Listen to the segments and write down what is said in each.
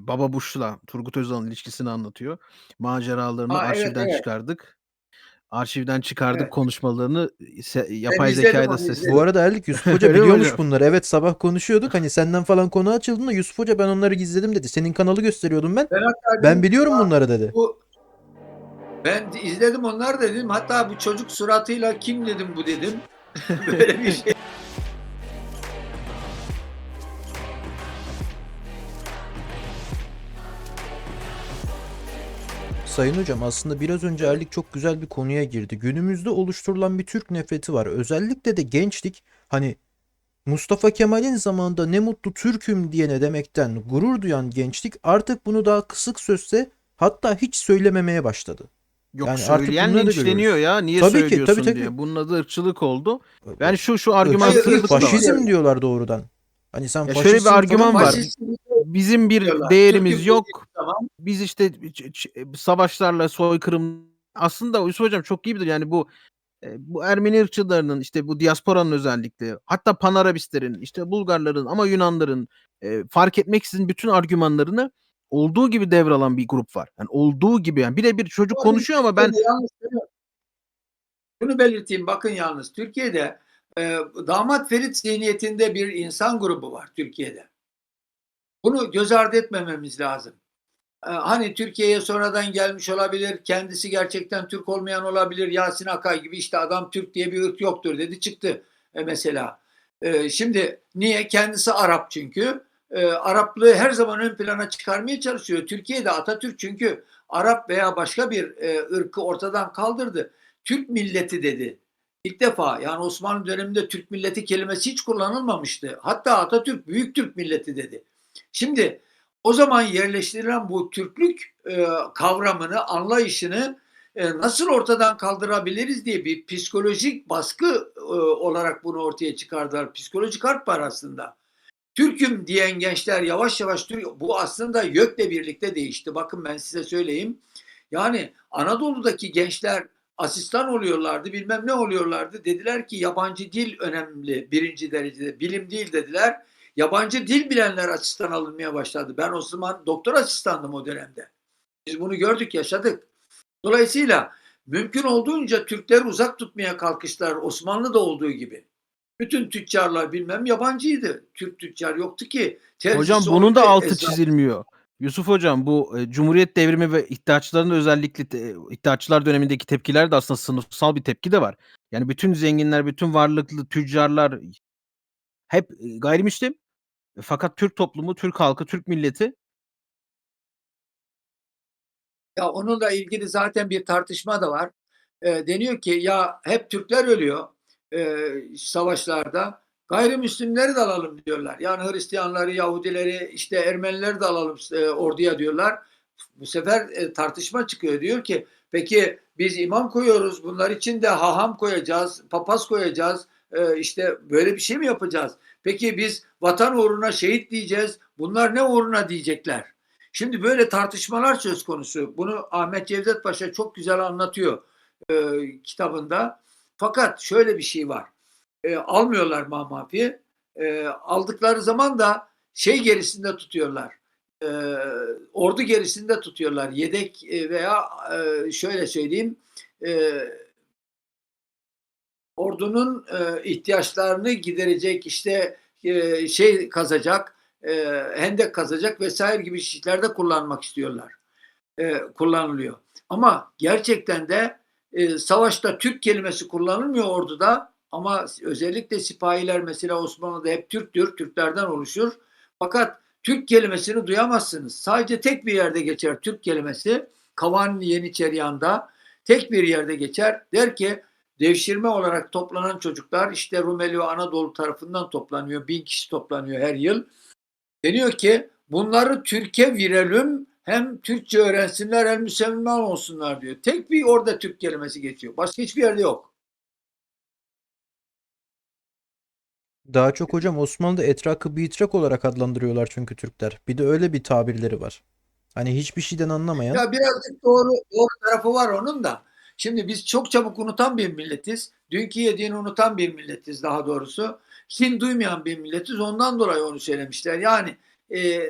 Baba Buş'la Turgut Özal'ın ilişkisini anlatıyor. Maceralarını A, evet, arşivden evet. çıkardık. Arşivden çıkardık Evet. konuşmalarını se Ben yapay izledim zekâyla onu, ses izledim. Bu arada Erlik Yusuf Hoca Öyle mi biliyormuş hocam? bunları. Evet sabah konuşuyorduk. Hani senden falan konu açıldığında Yusuf Hoca ben onları gizledim dedi. Senin kanalı gösteriyordum ben. Ben hatta Ben dedim, biliyorum "Ya bunları dedi. Bu ben de izledim onları dedim. Hatta bu çocuk suratıyla kim dedim bu dedim. Böyle bir şey. Sayın hocam aslında biraz önce Erlik çok güzel bir konuya girdi. Günümüzde oluşturulan bir Türk nefreti var. Özellikle de gençlik hani Mustafa Kemal'in zamanında ne mutlu Türk'üm diyene demekten gurur duyan gençlik artık bunu daha kısık sözse hatta hiç söylememeye başladı. Yok Yani artık söyleyen linçleniyor ya. Niye Tabii ki, söylüyorsun tabii, tabii. diye. Bunun adı ırkçılık oldu. Yani şu şu argüman Hayır, Irkçılık, ırkçılık da var. faşizm diyorlar doğrudan. Hani sen Ya şöyle bir argüman var. Faşist Bizim bir diyorlar. değerimiz Türk'üm yok. zaman Biz işte savaşlarla soykırım aslında Yusuf hocam çok iyi bilir. Yani bu e, bu Ermeni ırkçılarının işte bu diasporanın özellikle hatta Panarabistlerin işte Bulgarların ama Yunanların e, fark etmeksizin bütün argümanlarını olduğu gibi devralan bir grup var. Yani olduğu gibi yani birebir çocuk Tabii, konuşuyor ama ben yalnız Bunu belirteyim bakın yalnız Türkiye'de e, damat Ferit zihniyetinde bir insan grubu var Türkiye'de. Bunu göz ardı etmememiz lazım. E, hani Türkiye'ye sonradan gelmiş olabilir, kendisi gerçekten Türk olmayan olabilir. Yasin Akay gibi işte adam Türk diye bir ırk yoktur dedi çıktı e, mesela. E, şimdi niye? Kendisi Arap çünkü. E, Araplığı her zaman ön plana çıkarmaya çalışıyor. Türkiye'de Atatürk çünkü Arap veya başka bir e, ırkı ortadan kaldırdı. Türk milleti dedi. İlk defa yani Osmanlı döneminde Türk milleti kelimesi hiç kullanılmamıştı. Hatta Atatürk Büyük Türk milleti dedi. Şimdi o zaman yerleştirilen bu Türklük e, kavramını, anlayışını e, nasıl ortadan kaldırabiliriz diye bir psikolojik baskı e, olarak bunu ortaya çıkardılar. Psikolojik harp var aslında. Türk'üm diyen gençler yavaş yavaş Türk bu aslında YÖK'le birlikte değişti. Bakın ben size söyleyeyim. Yani Anadolu'daki gençler asistan oluyorlardı, bilmem ne oluyorlardı. Dediler ki yabancı dil önemli birinci derecede. Bilim değil dediler. Yabancı dil bilenler asistan alınmaya başladı. Ben o zaman doktor asistandım o dönemde. Biz bunu gördük, yaşadık. Dolayısıyla mümkün olduğunca Türkleri uzak tutmaya kalkıştılar Osmanlı'da olduğu gibi. Bütün tüccarlar bilmem yabancıydı. Türk tüccar yoktu ki. Terzisi hocam bunun da altı eczane- çizilmiyor. Yusuf hocam bu e, Cumhuriyet devrimi ve ihtiyaçların özellikle te- ihtiyaçlar dönemindeki tepkiler de aslında sınıfsal bir tepki de var. Yani bütün zenginler, bütün varlıklı tüccarlar hep e, gayrimüslim. E, Fakat Türk toplumu, Türk halkı, Türk milleti Ya onunla ilgili zaten bir tartışma da var. Ee, deniyor ki ya hep Türkler ölüyor e, savaşlarda. Gayrimüslimleri de alalım diyorlar. Yani Hristiyanları, Yahudileri, işte Ermenileri de alalım e, orduya diyorlar. Bu sefer e, tartışma çıkıyor. Diyor ki peki biz imam koyuyoruz. Bunlar için de haham koyacağız, papaz koyacağız. E, işte böyle bir şey mi yapacağız? Peki biz vatan uğruna şehit diyeceğiz. Bunlar ne uğruna diyecekler? Şimdi böyle tartışmalar söz konusu. Bunu Ahmet Cevdet Paşa çok güzel anlatıyor e, kitabında. Fakat şöyle bir şey var. E, almıyorlar mamafi. E, aldıkları zaman da şey gerisinde tutuyorlar. E, ordu gerisinde tutuyorlar. Yedek e, veya e, şöyle söyleyeyim e, ordunun e, ihtiyaçlarını giderecek işte e, şey kazacak e, hendek kazacak vesaire gibi işlerde kullanmak istiyorlar. E, kullanılıyor. Ama gerçekten de e, savaşta Türk kelimesi kullanılmıyor orduda ama özellikle sipahiler mesela Osmanlı'da hep Türktür, Türklerden oluşur. Fakat Türk kelimesini duyamazsınız. Sadece tek bir yerde geçer Türk kelimesi. Kavan Yeniçeriyan'da tek bir yerde geçer. Der ki devşirme olarak toplanan çocuklar işte Rumeli ve Anadolu tarafından toplanıyor. Bin kişi toplanıyor her yıl. Deniyor ki bunları Türkiye virelim hem Türkçe öğrensinler hem Müslüman olsunlar diyor. Tek bir orada Türk kelimesi geçiyor. Başka hiçbir yerde yok. Daha çok hocam Osmanlı'da etrakı bitrak olarak adlandırıyorlar çünkü Türkler. Bir de öyle bir tabirleri var. Hani hiçbir şeyden anlamayan. Ya birazcık doğru, doğru tarafı var onun da. Şimdi biz çok çabuk unutan bir milletiz. Dünkü yediğini unutan bir milletiz daha doğrusu. Kin duymayan bir milletiz. Ondan dolayı onu söylemişler. Yani e,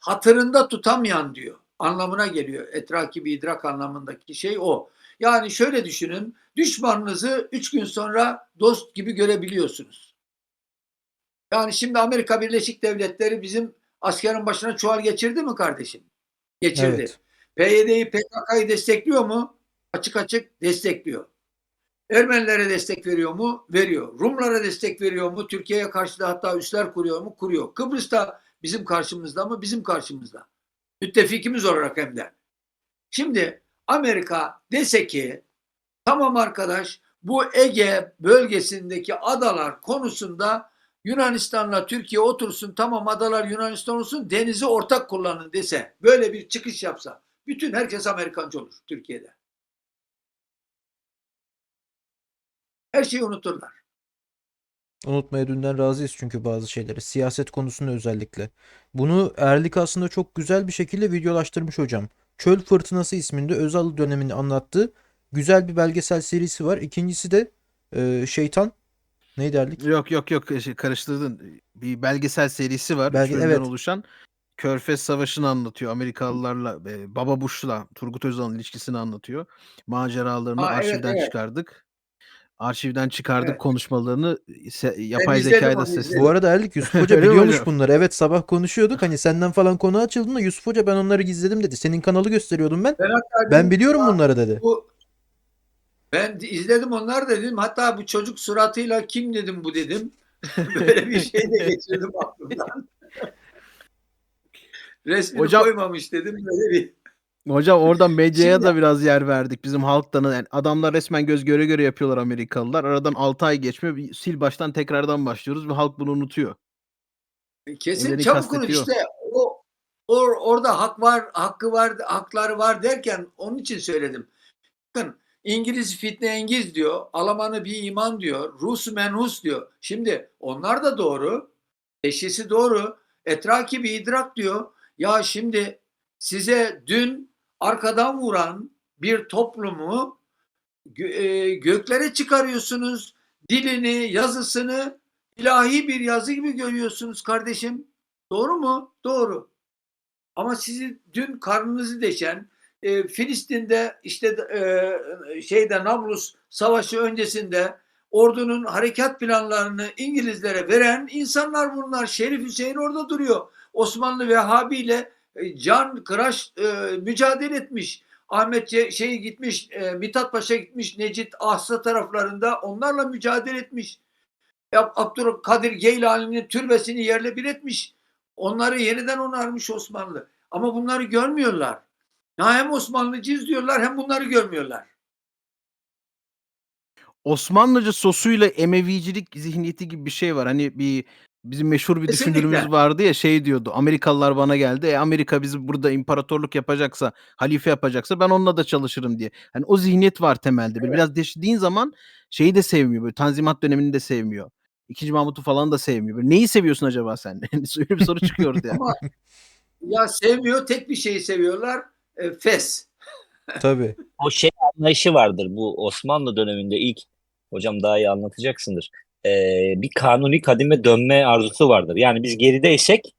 hatırında tutamayan diyor. Anlamına geliyor. Etrakibi idrak anlamındaki şey o. Yani şöyle düşünün. Düşmanınızı üç gün sonra dost gibi görebiliyorsunuz. Yani şimdi Amerika Birleşik Devletleri bizim askerin başına çuval geçirdi mi kardeşim? Geçirdi. Evet. PYD'yi PKK'yı destekliyor mu? Açık açık destekliyor. Ermenilere destek veriyor mu? Veriyor. Rumlara destek veriyor mu? Türkiye'ye karşı da hatta üsler kuruyor mu? Kuruyor. Kıbrıs'ta bizim karşımızda mı? Bizim karşımızda. Müttefikimiz olarak hem de. Şimdi Amerika dese ki tamam arkadaş bu Ege bölgesindeki adalar konusunda Yunanistan'la Türkiye otursun tamam adalar Yunanistan olsun denizi ortak kullanın dese böyle bir çıkış yapsa bütün herkes Amerikancı olur Türkiye'de. Her şeyi unuturlar. Unutmaya dünden razıyız çünkü bazı şeyleri. Siyaset konusunda özellikle. Bunu Erlik aslında çok güzel bir şekilde videolaştırmış hocam. Çöl Fırtınası isminde Özal dönemini anlattığı güzel bir belgesel serisi var. İkincisi de e, Şeytan. Neydi Erlik? Yok yok yok şey, karıştırdın. Bir belgesel serisi var. Belge- evet. oluşan. Körfez Savaşı'nı anlatıyor. Amerikalılarla e, Baba Bush'la Turgut Özal'ın ilişkisini anlatıyor. Maceralarını Aa, evet, arşivden evet. çıkardık. Arşivden çıkardık Evet. konuşmalarını se- yapay zekayla seslendirdik. Bu arada Erlik Yusuf Hoca biliyormuş bunları. Evet sabah konuşuyorduk. Hani senden falan konu açıldığında Yusuf Hoca ben onları gizledim dedi. Senin kanalı gösteriyordum ben. Ben hatta Ben biliyorum bunları dedi. bu ben izledim onlar da dedim. Hatta bu çocuk suratıyla kim dedim bu dedim. Böyle bir şey de geçirdim aklımdan. Resmini Hocam- koymamış dedim. Böyle bir Hocam oradan medyaya Şimdi- da biraz yer verdik. Bizim halktan yani adamlar resmen göz göre göre yapıyorlar Amerikalılar. Aradan 6 ay geçmiyor. Bir sil baştan tekrardan başlıyoruz ve halk bunu unutuyor. Kesin Elleri çabuk kastediyor. işte o or, orada hak var, hakkı var, hakları var derken onun için söyledim. Bakın İngiliz fitne engiz diyor, Almanı bir iman diyor, Rus menhus diyor. Şimdi onlar da doğru, teşhisi doğru, etraki bir idrak diyor. Ya şimdi size dün arkadan vuran bir toplumu e, göklere çıkarıyorsunuz, dilini, yazısını ilahi bir yazı gibi görüyorsunuz kardeşim. Doğru mu? Doğru. Ama sizi dün karnınızı deşen e, Filistin'de işte e, şeyde Nablus Savaşı öncesinde ordunun harekat planlarını İngilizlere veren insanlar bunlar. Şerif Hüseyin orada duruyor. Osmanlı Vehhabi ile can kıraş e, mücadele etmiş. Ahmet Ce- şey gitmiş, e, Mithat Paşa gitmiş, Necit Ahsa taraflarında onlarla mücadele etmiş. Abdülkadir Geylani'nin türbesini yerle bir etmiş. Onları yeniden onarmış Osmanlı. Ama bunları görmüyorlar. Ya hem Osmanlıcıyız diyorlar hem bunları görmüyorlar. Osmanlıca sosuyla Emevicilik zihniyeti gibi bir şey var. Hani bir bizim meşhur bir Kesinlikle. düşünürümüz vardı ya şey diyordu. Amerikalılar bana geldi. E, Amerika bizi burada imparatorluk yapacaksa, halife yapacaksa ben onunla da çalışırım diye. Hani o zihniyet var temelde. Evet. Biraz değiştiğin zaman şeyi de sevmiyor. Böyle Tanzimat dönemini de sevmiyor. İkinci Mahmut'u falan da sevmiyor. Böyle neyi seviyorsun acaba sen? Öyle bir soru çıkıyordu yani. Ama ya sevmiyor tek bir şeyi seviyorlar. E, fes. Tabii. o şey anlayışı vardır bu Osmanlı döneminde ilk hocam daha iyi anlatacaksındır. Ee, bir kanuni kadime dönme arzusu vardır. Yani biz gerideysek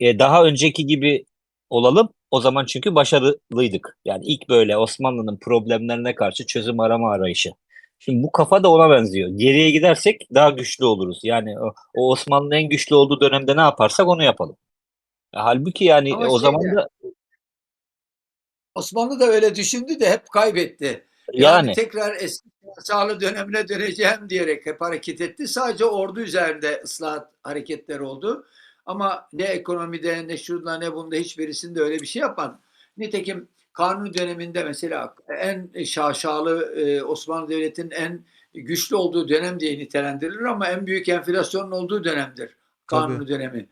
e, daha önceki gibi olalım. O zaman çünkü başarılıydık. Yani ilk böyle Osmanlı'nın problemlerine karşı çözüm arama arayışı. Şimdi bu kafa da ona benziyor. Geriye gidersek daha güçlü oluruz. Yani o, o Osmanlı'nın en güçlü olduğu dönemde ne yaparsak onu yapalım. Ya halbuki yani Ama o şey zaman da Osmanlı da öyle düşündü de hep kaybetti. Yani, yani tekrar eski Çağlı dönemine döneceğim diyerek hep hareket etti. Sadece ordu üzerinde ıslahat hareketleri oldu. Ama ne ekonomide ne şurada ne bunda hiçbirisinde öyle bir şey yapan. Nitekim Kanuni döneminde mesela en şaşalı e, Osmanlı Devleti'nin en güçlü olduğu dönem diye nitelendirilir ama en büyük enflasyonun olduğu dönemdir. Kanuni Tabii. dönemi.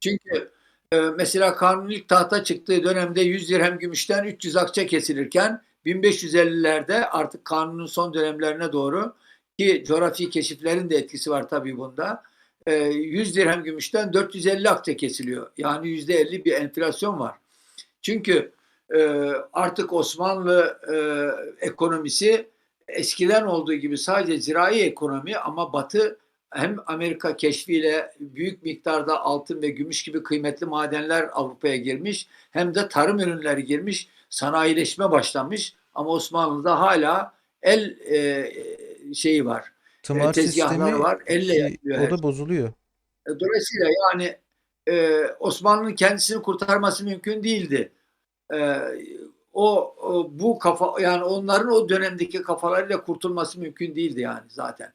Çünkü e, mesela Kanuni ilk tahta çıktığı dönemde 100 dirhem gümüşten 300 akçe kesilirken 1550'lerde artık kanunun son dönemlerine doğru ki coğrafi keşiflerin de etkisi var tabii bunda. e, 100 dirhem gümüşten 450 akçe kesiliyor. Yani %50 bir enflasyon var. Çünkü e, artık Osmanlı e, ekonomisi eskiden olduğu gibi sadece zirai ekonomi ama Batı hem Amerika keşfiyle büyük miktarda altın ve gümüş gibi kıymetli madenler Avrupa'ya girmiş hem de tarım ürünleri girmiş, sanayileşme başlamış ama Osmanlı'da hala el e, şeyi var. Tımar tezgahlar sistemi var, elle ki yapılıyor o her da şey. bozuluyor. Dolayısıyla yani e, Osmanlı'nın kendisini kurtarması mümkün değildi. E, o, o bu kafa yani onların o dönemdeki kafalarıyla kurtulması mümkün değildi yani zaten.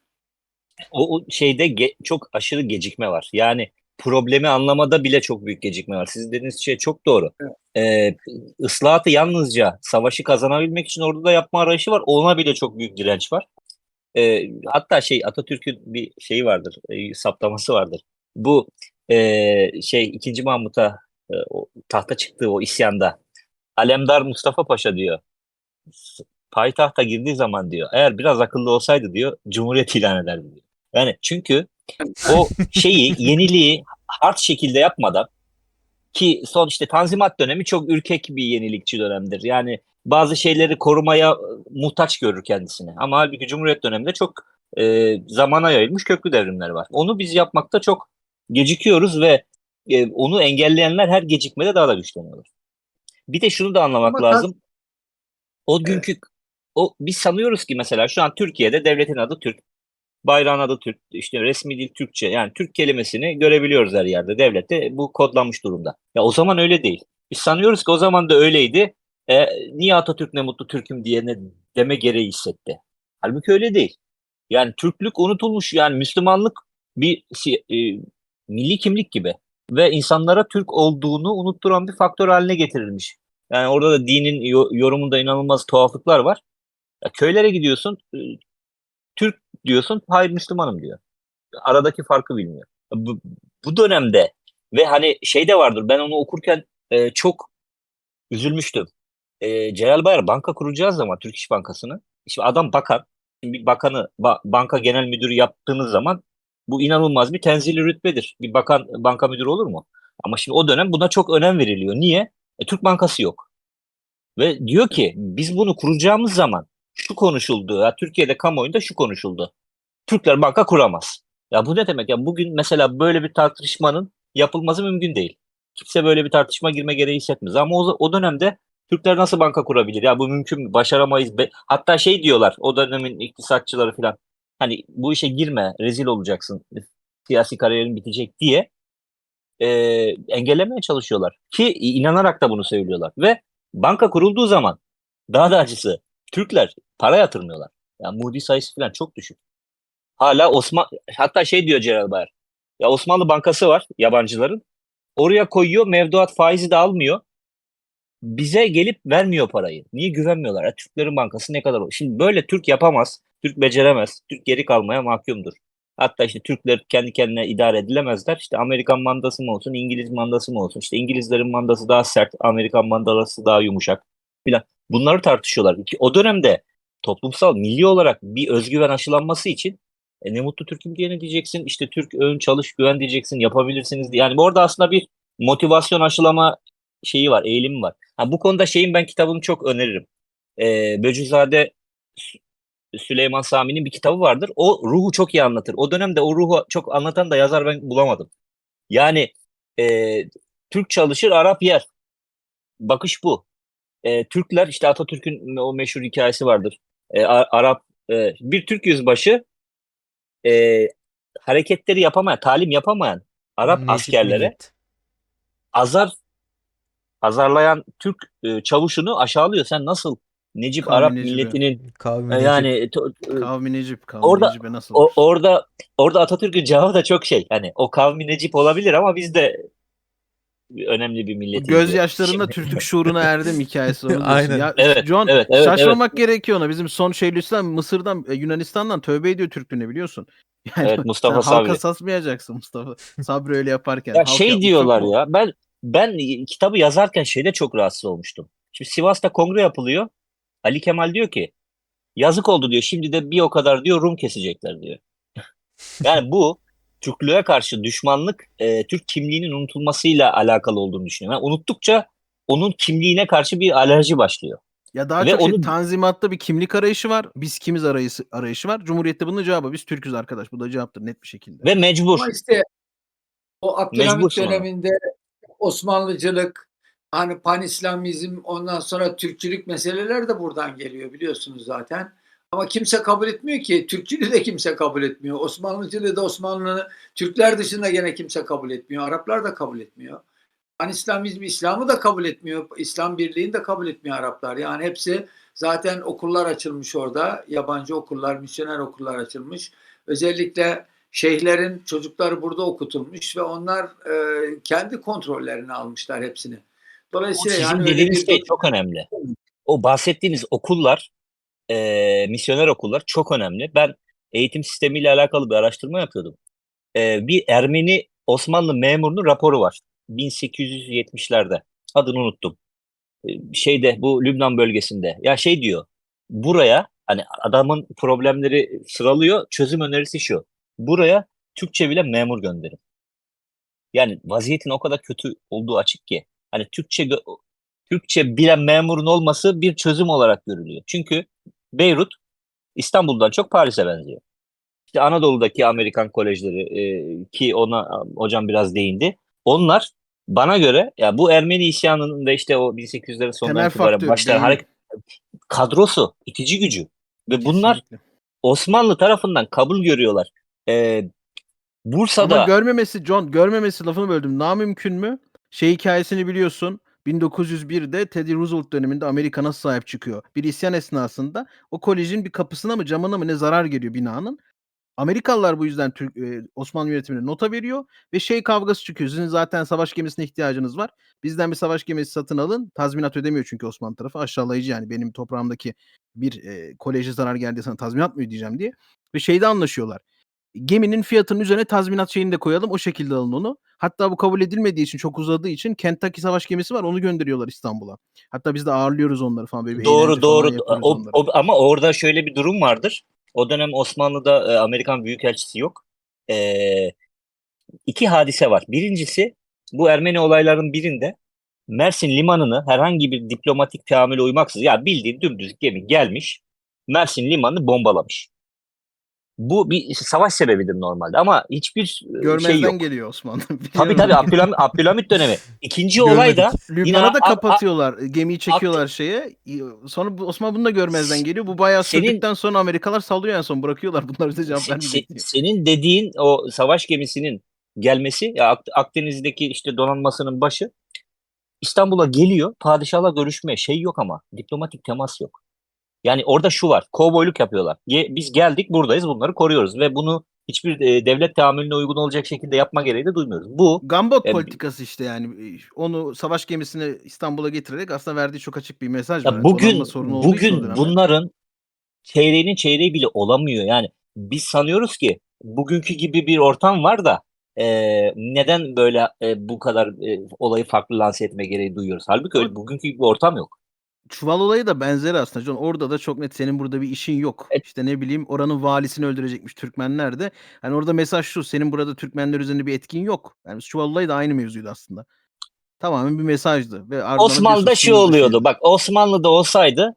O, o şeyde ge- çok aşırı gecikme var. Yani problemi anlamada bile çok büyük gecikme var. Sizin dediğiniz şey çok doğru. Ee, ıslahatı yalnızca savaşı kazanabilmek için orada da yapma arayışı var. Ona bile çok büyük direnç var. Ee, hatta şey Atatürk'ün bir şeyi vardır, e, saptaması vardır. Bu e, şey ikinci Mahmut'a e, o, tahta çıktığı o isyanda Alemdar Mustafa Paşa diyor. Payitahta girdiği zaman diyor. Eğer biraz akıllı olsaydı diyor, Cumhuriyet ilan ederdi diyor. Yani çünkü o şeyi, yeniliği hard şekilde yapmadan ki son işte Tanzimat dönemi çok ürkek bir yenilikçi dönemdir. Yani bazı şeyleri korumaya e, muhtaç görür kendisini. Ama halbuki Cumhuriyet döneminde çok e, zamana yayılmış köklü devrimler var. Onu biz yapmakta çok gecikiyoruz ve e, onu engelleyenler her gecikmede daha da güçleniyorlar. Bir de şunu da anlamak Ama lazım. O günkü o biz sanıyoruz ki mesela şu an Türkiye'de devletin adı Türk, bayrağın adı Türk, işte resmi dil Türkçe. Yani Türk kelimesini görebiliyoruz her yerde. Devlette bu kodlanmış durumda. Ya o zaman öyle değil. Biz sanıyoruz ki o zaman da öyleydi. E, niye Atatürk ne mutlu Türk'üm diye ne deme gereği hissetti. Halbuki öyle değil. Yani Türklük unutulmuş. Yani Müslümanlık bir e, milli kimlik gibi ve insanlara Türk olduğunu unutturan bir faktör haline getirilmiş. Yani orada da dinin yo- yorumunda inanılmaz tuhaflıklar var. Ya köylere gidiyorsun, e, Türk diyorsun, hayır Müslümanım diyor. Aradaki farkı bilmiyor. Bu, bu dönemde ve hani şey de vardır, ben onu okurken e, çok üzülmüştüm. E, Celal Bayar banka kuracağız zaman Türk İş Bankası'nı, şimdi adam bakan, bir bakanı ba- banka genel müdürü yaptığınız zaman bu inanılmaz bir tenzili rütbedir. Bir bakan banka müdürü olur mu? Ama şimdi o dönem buna çok önem veriliyor. Niye? E, Türk Bankası yok. Ve diyor ki biz bunu kuracağımız zaman şu konuşuldu. Ya Türkiye'de kamuoyunda şu konuşuldu. Türkler banka kuramaz. Ya bu ne demek? Ya bugün mesela böyle bir tartışmanın yapılması mümkün değil. Kimse böyle bir tartışma girme gereği hissetmez. Ama o, o dönemde Türkler nasıl banka kurabilir? Ya bu mümkün mü? Başaramayız. Be- Hatta şey diyorlar o dönemin iktisatçıları falan. Hani bu işe girme, rezil olacaksın. Siyasi kariyerin bitecek diye e, engellemeye çalışıyorlar. Ki inanarak da bunu söylüyorlar. Ve banka kurulduğu zaman daha da acısı Türkler para yatırmıyorlar. Yani Moody sayısı falan çok düşük. Hala Osman hatta şey diyor Celal Bayar. Ya Osmanlı Bankası var yabancıların. Oraya koyuyor mevduat faizi de almıyor. Bize gelip vermiyor parayı. Niye güvenmiyorlar? Ya Türklerin bankası ne kadar o? Şimdi böyle Türk yapamaz. Türk beceremez. Türk geri kalmaya mahkumdur. Hatta işte Türkler kendi kendine idare edilemezler. İşte Amerikan mandası mı olsun, İngiliz mandası mı olsun? İşte İngilizlerin mandası daha sert, Amerikan mandası daha yumuşak filan. Bunları tartışıyorlar. O dönemde toplumsal, milli olarak bir özgüven aşılanması için e, ne mutlu Türk'üm diye ne diyeceksin? İşte Türk ön çalış güven diyeceksin, yapabilirsiniz diye. Yani orada aslında bir motivasyon aşılama şeyi var, eğilimi var. Ha, bu konuda şeyin ben kitabını çok öneririm. E, Böcüzade Sü- Süleyman Sami'nin bir kitabı vardır. O ruhu çok iyi anlatır. O dönemde o ruhu çok anlatan da yazar ben bulamadım. Yani e, Türk çalışır, Arap yer. Bakış bu. E, Türkler işte Atatürk'ün o meşhur hikayesi vardır. E, Arap e, bir Türk yüzbaşı e, hareketleri yapamayan, talim yapamayan Arap Necip askerlere Millet. azar azarlayan Türk e, çavuşunu aşağılıyor. Sen nasıl Necip Kavmi Arap Necip'i. milletinin Kavmi e, Necip. yani to- e, Kavmi Necip, Kavmi Orada- Necip'e nasıl? o, orada orada Atatürk'ün cevabı da çok şey. Hani o kavmi Necip olabilir ama biz de önemli bir Bu milletiz. diyor. gözyaşlarında Türklük şuuruna erdim hikayesi. Aynen. Ya, Evet, John evet, evet, şaşmamak gerekiyor ona. Bizim son Şeyhülislam Mısır'dan, e, Yunanistan'dan tövbe ediyor Türklüğüne biliyorsun. Yani Evet, Mustafa sen halka Sabri. satmayacaksın Mustafa. Sabri öyle yaparken. Ya şey diyorlar mu- ya ben ben kitabı yazarken şeyde çok rahatsız olmuştum. Şimdi Sivas'ta kongre yapılıyor. Ali Kemal diyor ki yazık oldu diyor. Şimdi de bir o kadar diyor Rum kesecekler diyor. Yani bu Türklüğe karşı düşmanlık e, Türk kimliğinin unutulmasıyla alakalı olduğunu düşünüyorum. Yani unuttukça onun kimliğine karşı bir alerji başlıyor. Ya daha Ve çok şey, onu- tanzimatta bir kimlik arayışı var. Biz kimiz arayışı, arayışı var. Cumhuriyette bunun cevabı. Biz Türk'üz arkadaş. Bu da cevaptır net bir şekilde. Ve mecbur. Ama işte o Abdülhamit döneminde Osmanlıcılık, hani panislamizm, ondan sonra Türkçülük meseleler de buradan geliyor biliyorsunuz zaten. Ama kimse kabul etmiyor ki. Türkçülüğü de kimse kabul etmiyor. Osmanlıcılığı da Osmanlı, Türkler dışında gene kimse kabul etmiyor. Araplar da kabul etmiyor. Panislamizm, İslam'ı da kabul etmiyor. İslam birliğini de kabul etmiyor Araplar. Yani hepsi zaten okullar açılmış orada. Yabancı okullar, misyoner okullar açılmış. Özellikle şeyhlerin çocukları burada okutulmuş ve onlar e, kendi kontrollerine almışlar hepsini. O Dolayısıyla sizin yani dediğiniz bir şey çok önemli. O bahsettiğiniz okullar, e, misyoner okullar çok önemli. Ben eğitim sistemiyle alakalı bir araştırma yapıyordum. E, bir Ermeni Osmanlı memurunun raporu var. 1870'lerde. Adını unuttum. E, şeyde bu Lübnan bölgesinde. Ya şey diyor. Buraya hani adamın problemleri sıralıyor. Çözüm önerisi şu. Buraya Türkçe bile memur gönderin. Yani vaziyetin o kadar kötü olduğu açık ki. Hani Türkçe Türkçe bilen memurun olması bir çözüm olarak görülüyor. Çünkü Beyrut İstanbul'dan çok Paris'e benziyor. İşte Anadolu'daki Amerikan kolejleri e, ki ona hocam biraz değindi. Onlar bana göre ya bu Ermeni isyanının da işte o 1800'lerin sonundan itibaren başlayan hareket kadrosu, itici gücü ve bunlar Kesinlikle. Osmanlı tarafından kabul görüyorlar. Ee, Bursa'da Ama görmemesi John görmemesi lafını böldüm. Na mümkün mü? Şey hikayesini biliyorsun. 1901'de Teddy Roosevelt döneminde Amerika nasıl sahip çıkıyor? Bir isyan esnasında o kolejin bir kapısına mı camına mı ne zarar geliyor binanın. Amerikalılar bu yüzden Türk e, Osmanlı yönetimine nota veriyor ve şey kavgası çıkıyor. Sizin zaten savaş gemisine ihtiyacınız var. Bizden bir savaş gemisi satın alın. Tazminat ödemiyor çünkü Osmanlı tarafı aşağılayıcı yani benim toprağımdaki bir e, koleje zarar geldi sana tazminat mı ödeyeceğim diye. Ve şeyde anlaşıyorlar geminin fiyatının üzerine tazminat şeyini de koyalım. O şekilde alın onu. Hatta bu kabul edilmediği için çok uzadığı için Kentucky savaş gemisi var. Onu gönderiyorlar İstanbul'a. Hatta biz de ağırlıyoruz onları falan. Böyle doğru doğru falan o, o- ama orada şöyle bir durum vardır. O dönem Osmanlı'da e, Amerikan Büyükelçisi yok. Ee, iki hadise var. Birincisi bu Ermeni olaylarının birinde Mersin limanını herhangi bir diplomatik teamüle uymaksız ya bildiğin dümdüz gemi gelmiş Mersin limanını bombalamış. Bu bir savaş sebebidir normalde ama hiçbir e, Görmezden şey yok. geliyor Osmanlı. Tabii tabii Abdülhamit, Abdülhamit dönemi. İkinci olay da Lübnan'a da a- a- kapatıyorlar. Gemiyi çekiyorlar şeye. Sonra bu- Osman bunu da görmezden geliyor. Bu bayağı Senin- sürdükten sonra Amerikalılar sallıyor en son. Bırakıyorlar. Bunlar bize cevap vermeyecek se- diye. senin dediğin o savaş gemisinin gelmesi ya Ak- Akdeniz'deki işte donanmasının başı İstanbul'a geliyor. Padişahla görüşmeye şey yok ama diplomatik temas yok. Yani orada şu var. Kovboyluk yapıyorlar. Biz geldik buradayız bunları koruyoruz ve bunu hiçbir e, devlet tahammülüne uygun olacak şekilde yapma gereği de duymuyoruz. Bu Gambot E, politikası işte yani. Onu savaş gemisini İstanbul'a getirerek aslında verdiği çok açık bir mesaj Ya var. Bugün bugün bunların çeyreğinin çeyreği bile olamıyor. Yani biz sanıyoruz ki bugünkü gibi bir ortam var da e, neden böyle e, bu kadar e, olayı farklı lanse etme gereği duyuyoruz. Halbuki öyle bugünkü gibi bir ortam yok. Çuval olayı da benzeri aslında John. Orada da çok net senin burada bir işin yok. Evet. İşte ne bileyim oranın valisini öldürecekmiş Türkmenler de. Hani orada mesaj şu. Senin burada Türkmenler üzerinde bir etkin yok. Yani Çuval olayı da aynı mevzuydu aslında. Tamamen bir mesajdı. Ve Osmanlı'da diyorsun, şu sınır oluyordu. Bak Osmanlı'da olsaydı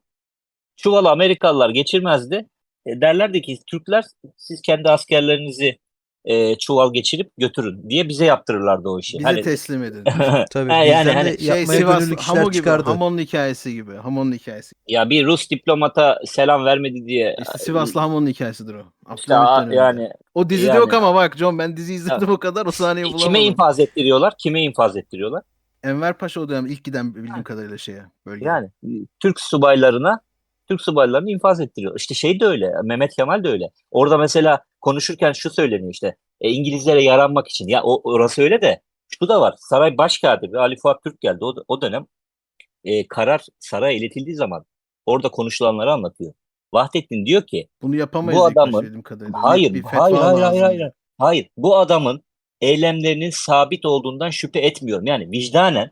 çuvalı Amerikalılar geçirmezdi. E, derlerdi ki Türkler siz kendi askerlerinizi e, çuval geçirip götürün diye bize yaptırırlardı o işi. Bize Hani- teslim edin. Tabii Ha, yani hani de şey yapmaya Sivas gönüllü kişiler Hamo gibi. çıkardı. Hamon'un hikayesi gibi. Hamon'un hikayesi. ya bir Rus diplomata selam vermedi diye İşte Sivaslı Hamon'un hikayesidir o. işte, a- yani O dizide yani- yok ama bak John ben dizi izledim o kadar o sahneyi bulamadım. kime infaz ettiriyorlar? Kime infaz ettiriyorlar? Enver Paşa o dönem ilk giden bildiğim kadarıyla şeye. Bölgeye. Yani Türk subaylarına Türk subaylarını infaz ettiriyor. İşte şey de öyle. Mehmet Kemal de öyle. Orada mesela konuşurken şu söyleniyor işte. E, İngilizlere yaranmak için. Ya o, orası öyle de şu da var. Saray Başkatibi Ali Fuat Türk geldi. O, o dönem e, karar saraya iletildiği zaman orada konuşulanları anlatıyor. Vahdettin diyor ki Bunu yapamayız Bu adamın- hayır Bir hayır hayır, hayır hayır hayır. Bu adamın eylemlerinin sabit olduğundan şüphe etmiyorum. Yani vicdanen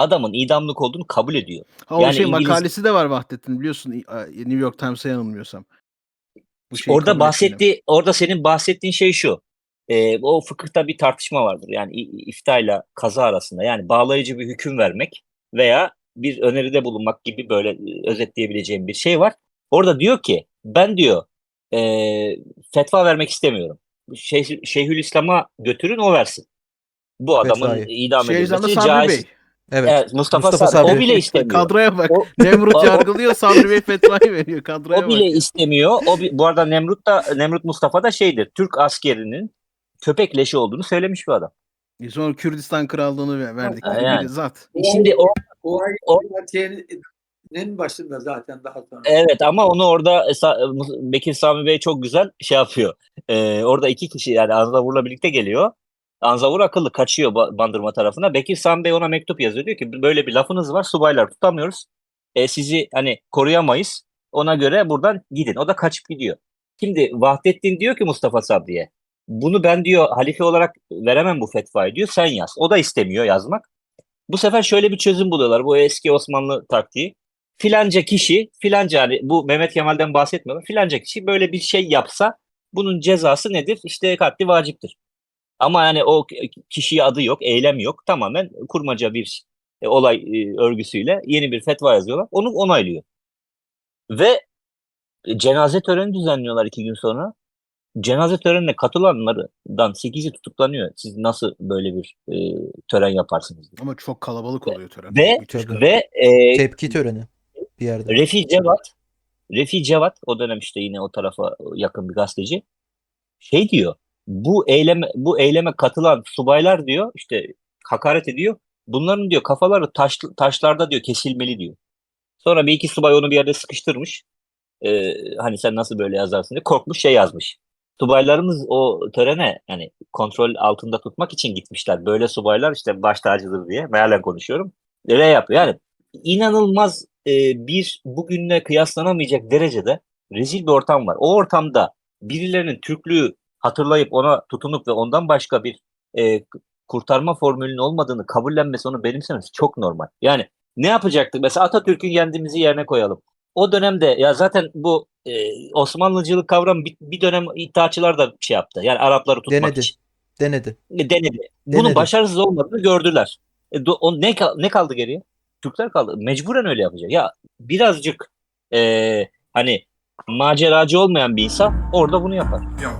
adamın idamlık olduğunu kabul ediyor. Ha o Yani şey İngiliz- makalesi de var Vahdettin biliyorsun a- New York Times'a yanılmıyorsam. Bu orada kabul ettiğini. bahsetti orada senin bahsettiğin şey şu. Ee, o fıkıhta bir tartışma vardır. Yani iftayla kaza arasında. Yani bağlayıcı bir hüküm vermek veya bir öneride bulunmak gibi böyle e, özetleyebileceğim bir şey var. Orada diyor ki ben diyor e, fetva vermek istemiyorum. Şeyh, Şeyhülislam'a götürün o versin. Bu adamın Fetvayı. idam edilmesi caiz. Bey. Evet. Evet, Mustafa, Mustafa Sabri. Sabri. O bile istemiyor. Kadroya bak. O- Nemrut o- yargılıyor Sabri Bey fetvayı veriyor. Kadroya O bile bak. istemiyor. O bi- bu arada Nemrut da Nemrut Mustafa da şeydir. Türk askerinin köpek leşi olduğunu söylemiş bir adam. E Sonra Kürdistan Krallığını ver- verdikleri Ha, yani. zat. Şimdi o O O- Fatiye'nin başında zaten daha sonra. evet ama onu orada Bekir Sami Bey çok güzel şey yapıyor. Ee, orada iki kişi yani Anzavur'la birlikte geliyor. Anzavur akıllı kaçıyor Ba- Bandırma tarafına. Bekir Sami Bey ona mektup yazıyor. Diyor ki böyle bir lafınız var subaylar tutamıyoruz. E, sizi hani koruyamayız. Ona göre buradan gidin. O da kaçıp gidiyor. Şimdi Vahdettin diyor ki Mustafa Sabri'ye bunu ben diyor halife olarak veremem bu fetvayı diyor sen yaz. O da istemiyor yazmak. Bu sefer şöyle bir çözüm buluyorlar. Bu eski Osmanlı taktiği. Filanca kişi, filanca hani bu Mehmet Kemal'den bahsetmiyorum. Filanca kişi böyle bir şey yapsa bunun cezası nedir? İşte katli vaciptir. Ama yani o kişiye adı yok, eylem yok. Tamamen kurmaca bir e, olay e, örgüsüyle yeni bir fetva yazıyorlar. Onu onaylıyor. Ve cenaze töreni düzenliyorlar iki gün sonra. Cenaze törenine katılanlardan 8'i tutuklanıyor. Siz nasıl böyle bir e, tören yaparsınız? diye. Ama çok kalabalık oluyor tören. Ve- Müthiş. Ve e, Tepki töreni bir yerde. Refi Cevat, Refi Cevat o dönem işte yine o tarafa yakın bir gazeteci şey diyor. Bu eyleme bu eyleme katılan subaylar diyor işte hakaret ediyor. Bunların diyor kafaları taş, taşlarda diyor kesilmeli diyor. Sonra bir iki subay onu bir yerde sıkıştırmış. Ee, hani sen nasıl böyle yazarsın diye korkmuş şey yazmış. Subaylarımız o törene yani kontrol altında tutmak için gitmişler. Böyle subaylar işte baş tacıdır diye mealen konuşuyorum. Ne yapıyor yani inanılmaz e, bir bugünle kıyaslanamayacak derecede rezil bir ortam var. O ortamda birilerinin Türklüğü hatırlayıp ona tutunup ve ondan başka bir e, kurtarma formülünün olmadığını kabullenmesi, onu benimsemesi çok normal. Yani ne yapacaktık? Mesela Atatürk'ün yendiğimizi yerine koyalım. O dönemde ya zaten bu e, Osmanlıcılık kavramı bir, bir dönem iddiaçılar da şey yaptı. Yani Arapları tutmak Denedi. için. Denedi. E, Denedi. Bunun Denedi. başarısız olmadığını gördüler. E, do- o, ne, ne kaldı geriye? Türkler kaldı. Mecburen öyle yapacak. Ya birazcık e, hani maceracı olmayan bir insan orada bunu yapar. Ya